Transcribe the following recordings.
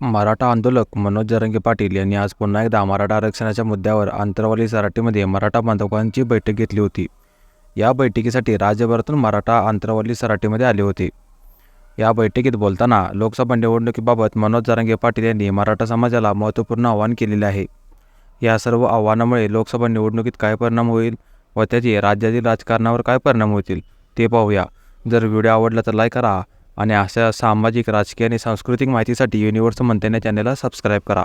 मराठा आंदोलक मनोज जरंगे पाटील यांनी आज पुन्हा एकदा मराठा आरक्षणाच्या मुद्द्यावर आंतरवाली सराटीमध्ये मराठा बांधवांची बैठक घेतली होती. या बैठकीसाठी राज्यभरातून मराठा आंतरवाली सराटीमध्ये आले होते. या बैठकीत बोलताना लोकसभा निवडणुकीबाबत मनोज जरांगे पाटील यांनी मराठा समाजाला महत्त्वपूर्ण आव्हान केलेले आहे. या सर्व आव्हानामुळे लोकसभा निवडणुकीत काय परिणाम होईल व त्याचे राज्यातील राजकारणावर काय परिणाम होतील ते पाहूया. जर व्हिडिओ आवडला तर लाईक करा आणि अशा सामाजिक राजकीय आणि सांस्कृतिक माहितीसाठी युनिव्हर्स मंत्रालय चॅनेलला सबस्क्राईब करा.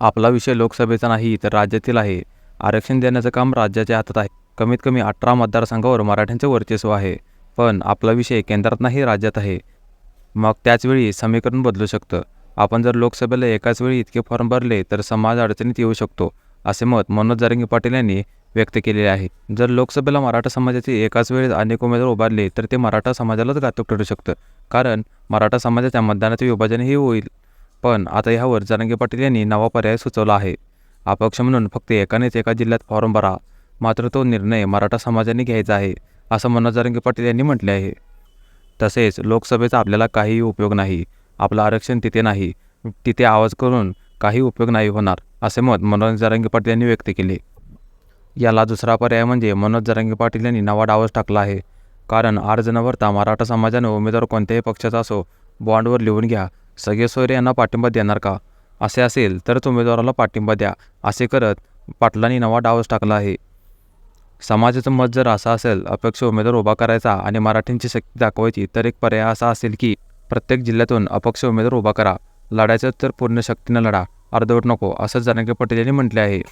आपला विषय लोकसभेचा नाही तर राज्यातील आहे. आरक्षण देण्याचं काम राज्याच्या हातात आहे. कमीत कमी अठरा मतदारसंघावर मराठ्यांचे वर्चस्व आहे. पण आपला विषय केंद्रात नाही राज्यात आहे. मग त्याचवेळी समीकरण बदलू शकतं. आपण जर लोकसभेला एकाच वेळी इतके फॉर्म भरले तर समाज अडचणीत येऊ शकतो असे मत मनोज जरांगे पाटील यांनी व्यक्त केलेले आहे जर लोकसभेला मराठा समाजाचे एकाच वेळेस अनेक उमेदवार उभारले तर ते मराठा समाजालाच घातक ठरू शकतं. कारण मराठा समाजाच्या मतदानाचे विभाजनही होईल. पण आता ह्यावर जरांगे पाटील यांनी नवा पर्याय सुचवला आहे. अपक्ष म्हणून फक्त एकानेच एका जिल्ह्यात फॉर्म भरा. मात्र तो निर्णय मराठा समाजाने घ्यायचा आहे असं मनोज जरांगे पाटील यांनी म्हटले आहे. तसेच लोकसभेचा आपल्याला काहीही उपयोग नाही. आपलं आरक्षण तिथे नाही. तिथे आवाज करून काही उपयोग नाही होणार असे मत मनोज जरांगे पाटील यांनी व्यक्त केले. याला दुसरा पर्याय म्हणजे मनोज जरांगे पाटील यांनी नवा डावच टाकला आहे. कारण अर्ज न भरता मराठा समाजाने उमेदवार कोणत्याही पक्षाचा असो बॉन्डवर लिहून घ्या. सगळे सोयरे यांना पाठिंबा देणार का? असे असेल तरच उमेदवाराला पाठिंबा द्या असे करत पाटलांनी नवा डावच टाकला आहे. समाजाचं मत जर असं असेल अपक्ष उमेदवार उभा करायचा आणि मराठींची शक्ती दाखवायची तर एक पर्याय असा असेल की प्रत्येक जिल्ह्यातून अपक्ष उमेदवार उभा करा. लढायचं तर पूर्ण शक्तीनं लढा. अर्धवट नको असं जरांगे पाटील यांनी म्हटले आहे.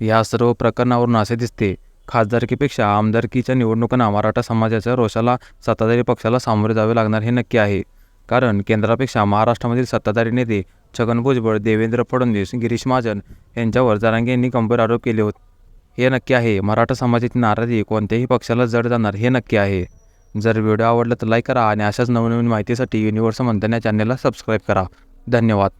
या सर्व प्रकरणावरून असे दिसते खासदारकीपेक्षा आमदारकीच्या निवडणुकांना मराठा समाजाच्या रोषाला सत्ताधारी पक्षाला सामोरे जावे लागणार हे नक्की आहे. कारण केंद्रापेक्षा महाराष्ट्रामधील सत्ताधारी नेते छगन भुजबळ देवेंद्र फडणवीस गिरीश महाजन यांच्यावर जरांगे यांनी गंभीर आरोप केले होते. हे नक्की आहे. मराठा समाजाची नाराजी कोणत्याही पक्षाला जड जाणार हे नक्की आहे. जर व्हिडिओ आवडला तर लाईक करा आणि अशाच नवनवीन माहितीसाठी युनिव्हर्स या चॅनलला सबस्क्राईब करा. धन्यवाद.